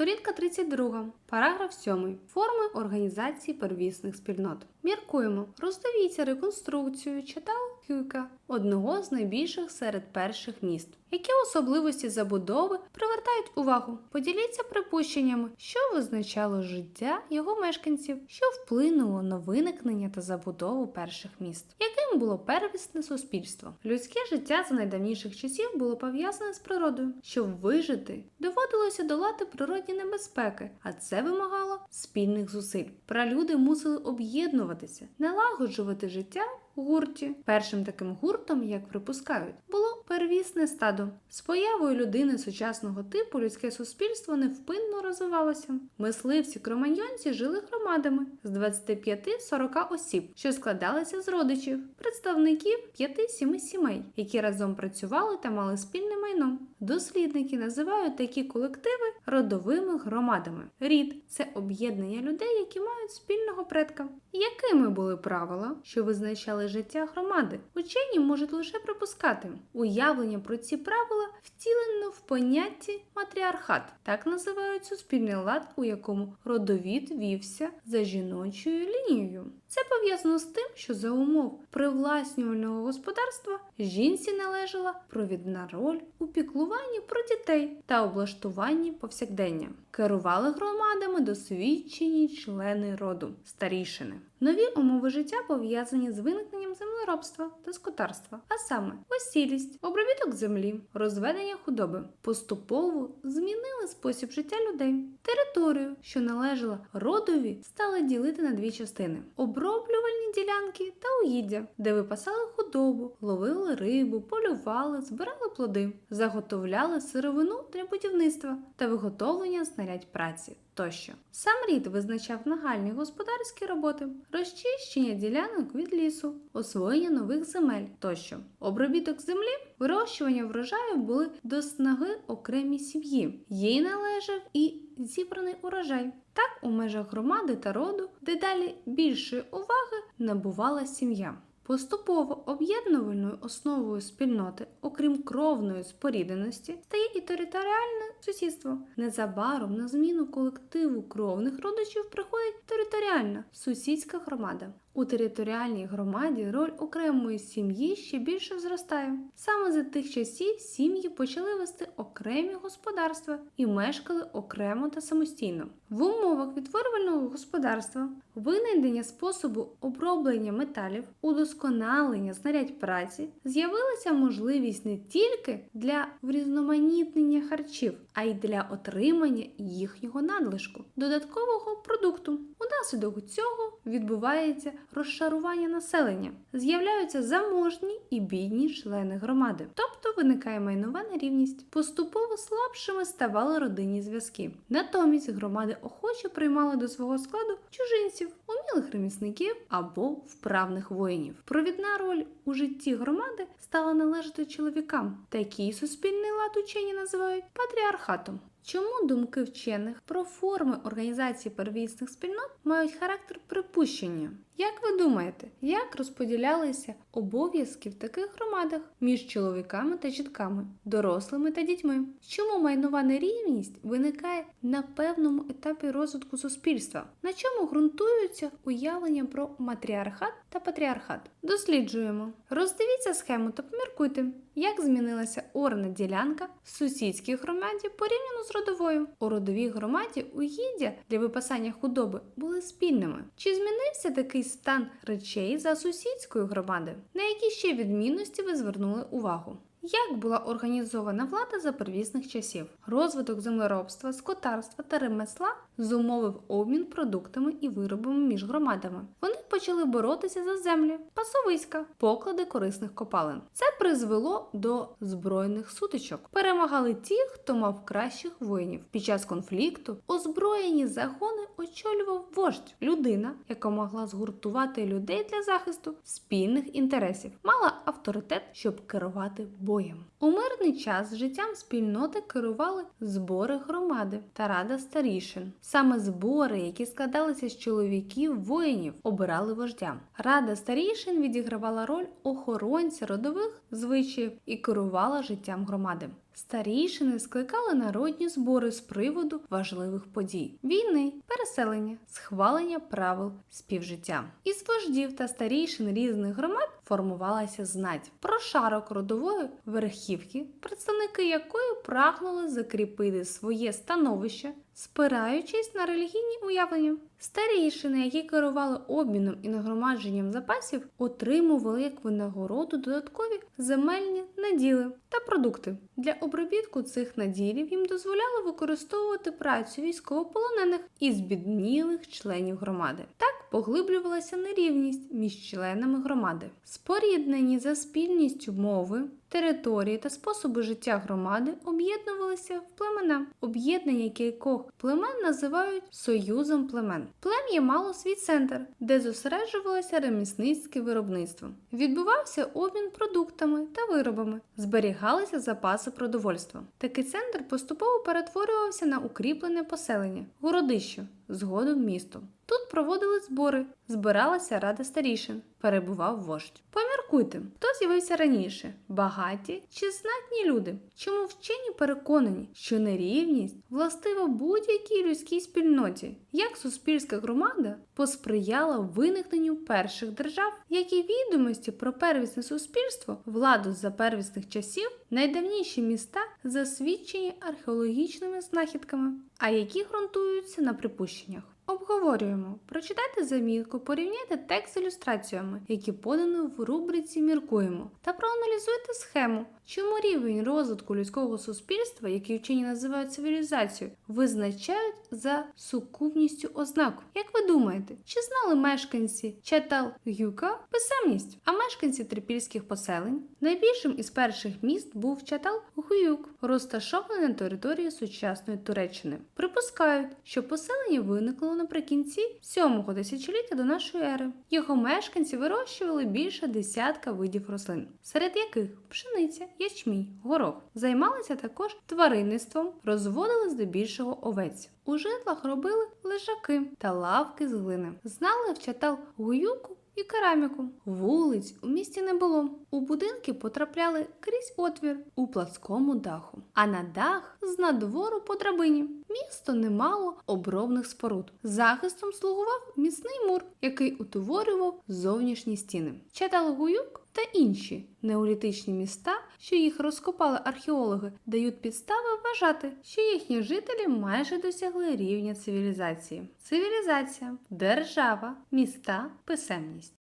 Сторінка 32, параграф 7. Форми організації первісних спільнот. Міркуємо. Роздивіться реконструкцію читав Хюйка, одного з найбільших серед перших міст. Які особливості забудови привертають увагу? Поділіться припущеннями, що визначало життя його мешканців, що вплинуло на виникнення та забудову перших міст. Яким було первісне суспільство? Людське життя за найдавніших часів було пов'язане з природою. Щоб вижити, доводилося долати природні небезпеки, а це вимагало спільних зусиль. Пралюди мусили об'єднуватися, налагоджувати життя гурті. Першим таким гуртом, як припускають, було первісне стадо. З появою людини сучасного типу людське суспільство невпинно розвивалося. Мисливці кроманьйонці жили громадами з 25-40 осіб, що складалися з родичів, представників 5-7 сімей, які разом працювали та мали спільне майно. Дослідники називають такі колективи родовими громадами. Рід це об'єднання людей, які мають спільного предка. Якими були правила, що визначали життя громади? Учені можуть лише припускати. Уявлення про ці правила втілено в понятті матріархат. Так називають суспільний лад, у якому родовід вівся за жіночою лінією. Це пов'язано з тим, що за умов привласнювального господарства жінці належала провідна роль у піклуванні про дітей та облаштуванні повсякдення. Керували громадами досвідчені члени роду старішини. Нові умови життя пов'язані з виникненням землеробства та скотарства, а саме осілість, обробіток землі, розведення худоби. Поступово змінили спосіб життя людей. Територію, що належала родові, стали ділити на дві частини: оброблювальні ділянки та угіддя, де випасали худобу, ловили рибу, полювали, збирали плоди, заготовляли сировину для будівництва та виготовлення знарядь праці. Тощо сам рід визначав нагальні господарські роботи, розчищення ділянок від лісу, освоєння нових земель тощо. Обробіток землі, вирощування врожаю були до снаги окремі сім'ї. Їй належав і зібраний урожай. Так, у межах громади та роду дедалі більшої уваги набувала сім'я. Поступово об'єднувальною основою спільноти, окрім кровної спорідненості, стає і територіальне сусідство. Незабаром на зміну колективу кровних родичів приходить територіальна сусідська громада. У територіальній громаді роль окремої сім'ї ще більше зростає. Саме за тих часів сім'ї почали вести окремі господарства і мешкали окремо та самостійно. В умовах відтворювального господарства винайдення способу оброблення металів, удосконалення знарядь праці з'явилася можливість не тільки для врізноманітнення харчів, а й для отримання їхнього надлишку, додаткового продукту. Унаслідок цього відбувається розшарування населення, з'являються заможні і бідні члени громади, тобто виникає майнова нерівність. Поступово слабшими ставали родинні зв'язки. Натомість громади охоче приймали до свого складу чужинців, умілих ремісників або вправних воїнів. Провідна роль у житті громади стала належати чоловікам. Такий суспільний лад учені називають патріархатом. Чому думки вчених про форми організації первісних спільнот мають характер припущення? Як ви думаєте, як розподілялися обов'язки в таких громадах між чоловіками та жінками, дорослими та дітьми? Чому майнова нерівність виникає на певному етапі розвитку суспільства? На чому ґрунтуються уявлення про матріархат та патріархат? Досліджуємо. Роздивіться схему та поміркуйте, як змінилася орна ділянка в сусідській громаді порівняно з родовою. У родовій громаді угіддя для випасання худоби були спільними. Чи змінився такий стан речей за сусідською громадою? На які ще відмінності ви звернули увагу? Як була організована влада за первісних часів? Розвиток землеробства, скотарства та ремесла зумовив обмін продуктами і виробами між громадами. Вони почали боротися за землі, пасовиська, поклади корисних копалин. Це призвело до збройних сутичок. Перемагали ті, хто мав кращих воїнів. Під час конфлікту озброєні загони очолював вождь, людина, яка могла згуртувати людей для захисту спільних інтересів, мала авторитет, щоб керувати боєм. У мирний час життям спільноти керували збори громади та рада старішин. Саме збори, які складалися з чоловіків воїнів, обирали вождя. Рада старішин відігравала роль охоронця родових звичаїв і керувала життям громади. Старішини скликали народні збори з приводу важливих подій: війни, переселення, схвалення правил співжиття. Із вождів та старішин різних громад формувалася знать прошарок родової верхівки, представники якої прагнули закріпити своє становище, спираючись на релігійні уявлення. Старішини, які керували обміном і нагромадженням запасів, отримували як винагороду додаткові земельні наділи та продукти. Для обробітку цих наділів їм дозволяли використовувати працю військовополонених і збіднілих членів громади. Так поглиблювалася нерівність між членами громади, споріднені за спільністю мови, території та способи життя громади об'єднувалися в племена. Об'єднання кількох племен називають союзом племен. Плем'я мало свій центр, де зосереджувалося ремісницьке виробництво. Відбувався обмін продуктами та виробами, зберігалися запаси продовольства. Такий центр поступово перетворювався на укріплене поселення, городище, згодом місто. Тут проводили збори, збиралася рада старішин, перебував вождь. Поміркуйте, хто з'явився раніше: багаті чи знатні люди? Чому вчені переконані, що нерівність властива будь-якій людській спільноті, як суспільська громада посприяла виникненню перших держав, які відомості про первісне суспільство, владу за первісних часів, найдавніші міста засвідчені археологічними знахідками, а які ґрунтуються на припущеннях. Обговорюємо. Прочитайте замітку, порівняйте текст з ілюстраціями, які подані в рубриці Міркуємо, та проаналізуйте схему, чому рівень розвитку людського суспільства, який вчені називають цивілізацією, визначають за сукупністю ознак. Як ви думаєте, чи знали мешканці Чатал-Гюка писемність? А мешканці трипільських поселень? Найбільшим із перших міст був Чатал-Гуюк, розташований на території сучасної Туреччини. Припускають, що поселення виникло наприкінці 7-го тисячоліття до нашої ери. Його мешканці вирощували більше десятка видів рослин, серед яких пшениця, ячмінь, горох. Займалися також тваринництвом, розводили здебільшого овець. У житлах робили лежаки та лавки з глини. Знали в чатал гуюку і кераміку. Вулиць у місті не було. У будинки потрапляли крізь отвір у пласкому даху, а на дах з надвору по драбині. Місто не мало обробних споруд. Захистом слугував міцний мур, який утворював зовнішні стіни. Чаталгуюк та інші неолітичні міста, що їх розкопали археологи, дають підстави вважати, що їхні жителі майже досягли рівня цивілізації. Цивілізація, держава, міста, писемність.